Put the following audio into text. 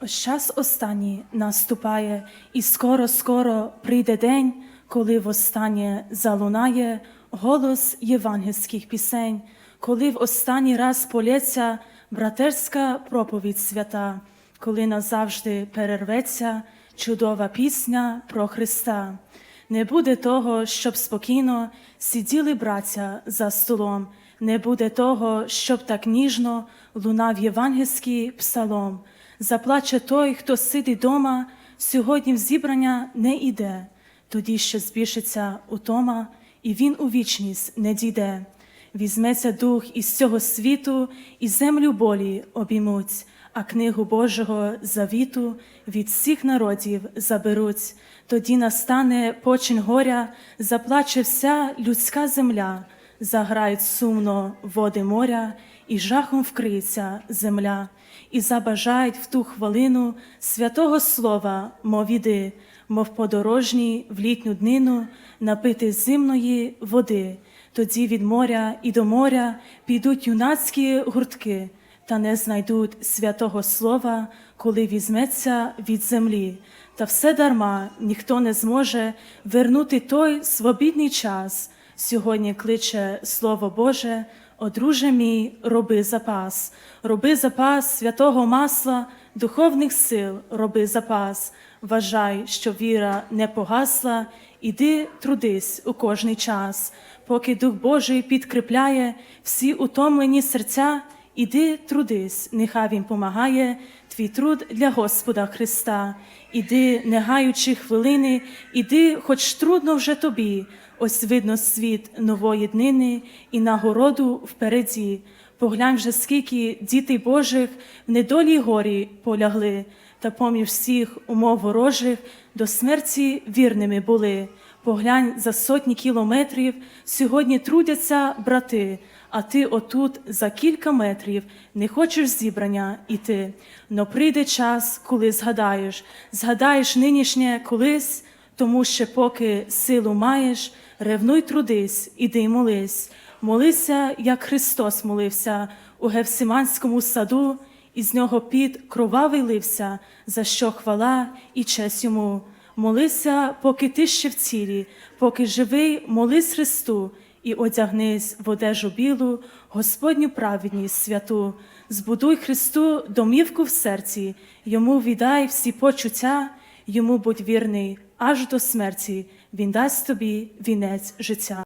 Ось час останній наступає, і скоро-скоро прийде день, коли востаннє залунає голос євангельських пісень, коли в останній раз полється братерська проповідь свята, коли назавжди перерветься чудова пісня про Христа. Не буде того, щоб спокійно сиділи браття за столом, не буде того, щоб так ніжно лунав євангельський псалом. Заплаче той, хто сидить дома, сьогодні в зібрання не іде, тоді ще збільшиться утома, і він у вічність не дійде. Візьметься дух із цього світу, і землю болі обіймуть, а книгу Божого завіту від всіх народів заберуть. Тоді настане почин горя, заплаче вся людська земля, заграють сумно води моря, і жахом вкриється земля, і забажають в ту хвилину святого слова, мов іди, мов подорожній в літню днину напити зимної води. Тоді від моря і до моря підуть юнацькі гуртки, та не знайдуть святого слова, коли візьметься від землі. Та все дарма ніхто не зможе вернути той свобідний час. Сьогодні кличе Слово Боже, одруже мій, роби запас, роби запас святого масла, духовних сил, роби запас. Вважай, що віра не погасла, іди трудись у кожний час, поки Дух Божий підкріпляє всі утомлені серця. Іди трудись, нехай Він помагає, твій труд для Господа Христа. Іди, не гаючи хвилини, іди, хоч трудно вже тобі. Ось видно світ нової днини і нагороду впереді. Поглянь вже, скільки дітей Божих в недолі горі полягли, та поміж всіх умов ворожих до смерті вірними були. Поглянь за сотні кілометрів, сьогодні трудяться брати, а ти отут за кілька метрів не хочеш зібрання іти. Но прийде час, коли згадаєш, згадаєш нинішнє колись, тому що поки силу маєш, ревнуй трудись, іди молись. Молися, як Христос молився у Гевсиманському саду, і з нього під кровавий лився, за що хвала і честь йому. Молися, поки ти ще в цілі, поки живий, молись Христу, і одягнись в одежу білу, Господню праведність святу, збудуй Христу домівку в серці, йому віддай всі почуття, йому будь вірний аж до смерті, він дасть тобі вінець життя.